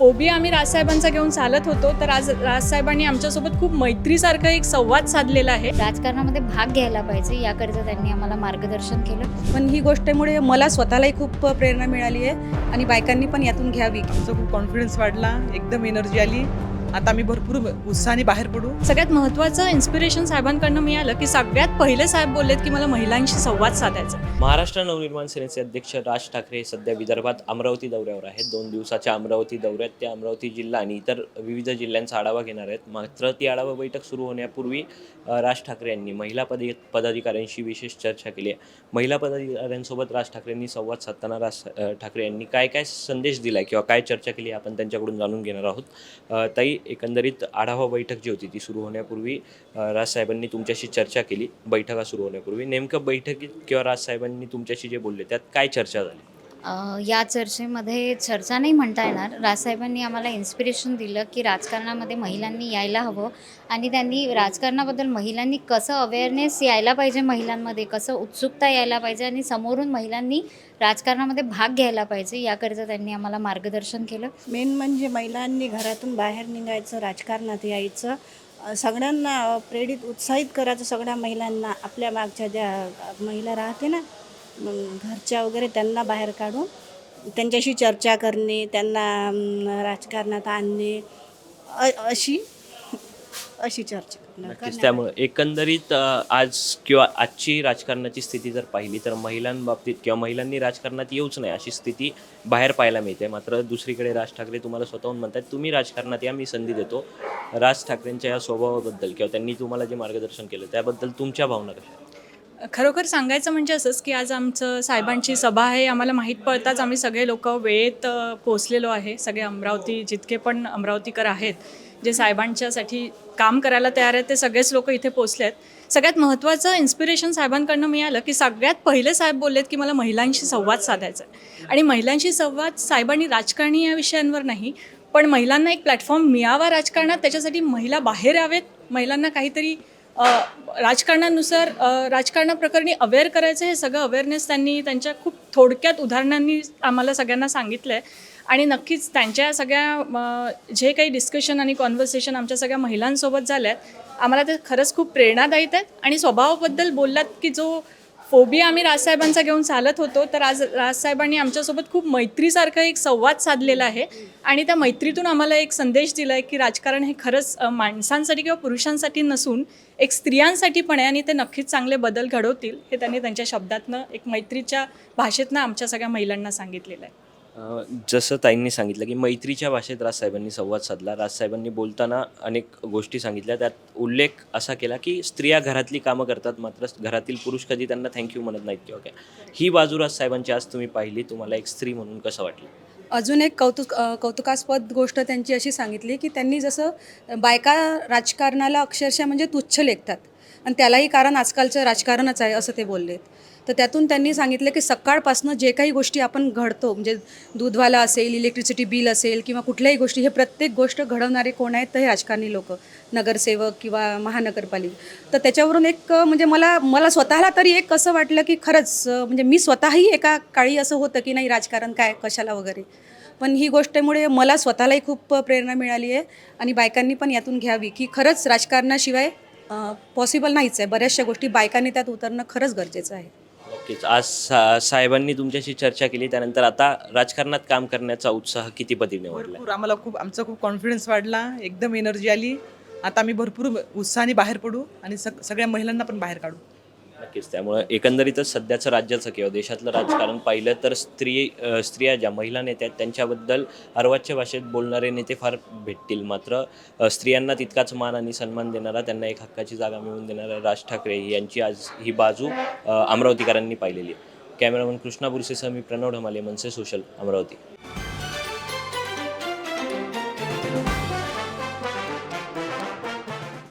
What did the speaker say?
ओबी आम्ही राजसाहेबांचा घेऊन चालत होतो तर आज राजसाहेबांनी आमच्यासोबत खूप मैत्रीसारखा एक संवाद साधलेला आहे. राजकारणामध्ये भाग घ्यायला पाहिजे याकरिता त्यांनी आम्हाला मार्गदर्शन केलं. पण ही गोष्टीमुळे मला स्वतःलाही खूप प्रेरणा मिळाली आहे आणि बायकांनी पण यातून घ्यावी. आमचा खूप कॉन्फिडन्स वाढला एकदम एनर्जी आली. आता आम्ही भरपूर उत्साहाने बाहेर पडू. सगळ्यात महत्त्वाचं इन्स्पिरेशन साहेबांकडनं मिळालं की सगळ्यात पहिले साहेब बोललेत की मला महिलांशी संवाद साधायचा. महाराष्ट्र नवनिर्माण सेनेचे अध्यक्ष राज ठाकरे सध्या विदर्भात अमरावती दौऱ्यावर आहेत. दोन दिवसाच्या अमरावती दौऱ्यात ते अमरावती जिल्हा आणि इतर विविध जिल्ह्यांचा आढावा घेणार आहेत. मात्र ती आढावा बैठक सुरू होण्यापूर्वी राज ठाकरे यांनी महिला पदे पदाधिकाऱ्यांशी विशेष चर्चा केली आहे. महिला पदाधिकाऱ्यांसोबत राज ठाकरेंनी संवाद साधताना राज ठाकरे यांनी काय काय संदेश दिला किंवा काय चर्चा केली आपण त्यांच्याकडून जाणून घेणार आहोत. ताई एकंदरीत आढावा बैठक जी होती ती सुरू होण्यापूर्वी राजसाहेबांनी तुमच्याशी चर्चा केली. बैठका सुरू होण्यापूर्वी. नेमकं बैठकीत किंवा राजसाहेबांनी तुमच्याशी जे बोलले त्यात काय चर्चा झाली? या चर्चेमध्ये चर्चा नाही म्हणता येणार. राजसाहेबांनी आम्हाला इन्स्पिरेशन दिलं की राजकारणामध्ये महिलांनी यायला हवं आणि त्यांनी राजकारणाबद्दल महिलांनी कसं अवेअरनेस यायला पाहिजे महिलांमध्ये कसं उत्सुकता यायला पाहिजे आणि समोरून महिलांनी राजकारणामध्ये भाग घ्यायला पाहिजे याकरिता त्यांनी आम्हाला मार्गदर्शन केलं. मेन म्हणजे महिलांनी घरातून बाहेर निघायचं राजकारणात यायचं सगळ्यांना प्रेरित उत्साहित करायचं सगळ्या महिलांना. आपल्या मागच्या ज्या महिला राहते ना घरच्या वगैरे त्यांना बाहेर काढून त्यांच्याशी चर्चा करणे त्यांना राजकारणात आणणे अ- अशी अशी चर्चा नक्कीच. त्यामुळे एकंदरीत आज किंवा आजची राजकारणाची स्थिती जर पाहिली तर महिलांबाबतीत किंवा महिलांनी राजकारणात येऊच नाही अशी स्थिती बाहेर पाहायला मिळते. मात्र दुसरीकडे राज ठाकरे तुम्हाला स्वतःहून म्हणतात तुम्ही राजकारणात या मी संधी देतो. राज ठाकरेंच्या या स्वभावाबद्दल किंवा त्यांनी तुम्हाला जे मार्गदर्शन केलं त्याबद्दल तुमच्या भावना कशा खरोखर सांगायचं म्हणजे असंच की आज आमचं साहेबांची सभा आहे आम्हाला माहीत पडताच आम्ही सगळे लोक वेळेत पोचलेलो आहे. सगळे अमरावती जितके पण अमरावतीकर आहेत जे साहेबांच्यासाठी काम करायला तयार आहेत ते सगळेच लोक इथे पोचले आहेत. सगळ्यात महत्त्वाचं इन्स्पिरेशन साहेबांकडनं मिळालं की सगळ्यात पहिले साहेब बोललेत की मला महिलांशी संवाद साधायचा आहे. आणि महिलांशी संवाद साहेबांनी राजकारणी या विषयांवर नाही पण महिलांना एक प्लॅटफॉर्म मिळावा राजकारणात त्याच्यासाठी महिला बाहेर यावेत महिलांना काहीतरी राजकारणानुसार राजकारणाप्रकरणी अवेअर करायचं हे सगळं अवेअरनेस त्यांनी त्यांच्या खूप थोडक्यात उदाहरणांनी आम्हाला सगळ्यांना सांगितलं आहे आणि नक्कीच त्यांच्या सगळ्या जे काही डिस्कशन आणि कॉन्व्हर्सेशन आमच्या सगळ्या महिलांसोबत झाल्या आहेत आम्हाला ते खरंच खूप प्रेरणादायी आहेत. आणि स्वभावाबद्दल बोललात की जो फोबिया आम्ही राजसाहेबांचा घेऊन चालत होतो तर आज राजसाहेबांनी आमच्यासोबत खूप मैत्रीसारखं एक संवाद साधलेला आहे. आणि त्या मैत्रीतून आम्हाला एक संदेश दिला आहे की राजकारण हे खरंच माणसांसाठी किंवा पुरुषांसाठी नसून एक स्त्रियांसाठी पण आहे आणि ते नक्कीच चांगले बदल घडवतील हे त्यांनी त्यांच्या शब्दातनं एक मैत्रीच्या भाषेतनं आमच्या सगळ्या महिलांना सांगितलेलं आहे. जसं ताईंनी सांगितलं की मैत्रीच्या भाषेत राजसाहेबांनी संवाद साधला. राजसाहेबांनी बोलताना अनेक गोष्टी सांगितल्या. त्यात उल्लेख असा केला की स्त्रिया घरातली कामं करतात मात्र घरातील पुरुष कधी त्यांना थँक्यू म्हणत नाहीत किंवा काय. ही बाजू राजसाहेबांची आज तुम्ही पाहिली. तुम्हाला एक स्त्री म्हणून कसं वाटलं? अजून एक कौतुक कौतुकास्पद गोष्ट त्यांची अशी सांगितली की त्यांनी जसं बायका राजकारणाला अक्षरशः म्हणजे तुच्छ लेखतात. आणि त्यालाही कारण आजकालचं राजकारणच आहे असं ते बोललेत. तर त्यातून त्यांनी सांगितलं की सकाळपासनं जे काही गोष्टी आपण घडतो म्हणजे दूधवाला असेल इलेक्ट्रिसिटी बिल असेल किंवा कुठल्याही गोष्टी हे प्रत्येक गोष्ट घडवणारे कोण आहेत तर हे राजकारणी लोक नगरसेवक किंवा महानगरपालिका. तर त्याच्यावरून एक म्हणजे मला मला स्वतःला तरी एक असं वाटलं की खरंच म्हणजे मी स्वतःही एका काळी असं होतं की नाही राजकारण काय कशाला वगैरे. पण ही गोष्टीमुळे मला स्वतःलाही खूप प्रेरणा मिळाली आहे आणि बायकांनी पण यातून घ्यावी की खरंच राजकारणाशिवाय पॉसिबल नाहीच आहे. बऱ्याचशा गोष्टी बायकांनी त्यात उतरणं खरंच गरजेचं आहे. नक्कीच. आज सा साहेबांनी तुमच्याशी चर्चा केली. त्यानंतर आता राजकारणात काम करण्याचा उत्साह किती पटीने वाढला? भरपूर. आम्हाला खूप आमचा खूप कॉन्फिडन्स वाढला. एकदम एनर्जी आली. आता आम्ही भरपूर उत्साहाने बाहेर पडू आणि सग सगळ्या महिलांना पण बाहेर काढू. नक्कीच. त्यामुळे एकंदरीतच सध्याचं राज्याचं किंवा देशातलं राजकारण पाहिलं तर स्त्री अ, स्त्रिया ज्या महिला नेत्या आहेत त्यांच्याबद्दल अर्वाच्य भाषेत बोलणारे नेते फार भेटतील. मात्र अ, स्त्रियांना तितकाच मान आणि सन्मान देणारा त्यांना एक हक्काची जागा मिळवून देणारा राज ठाकरे यांची आज ही बाजू अ, अमरावतीकरांनी पाहिलेली आहे. कॅमेरामन कृष्णा बुरसेसह मी प्रणव ढमाले मनसे सोशल अमरावती.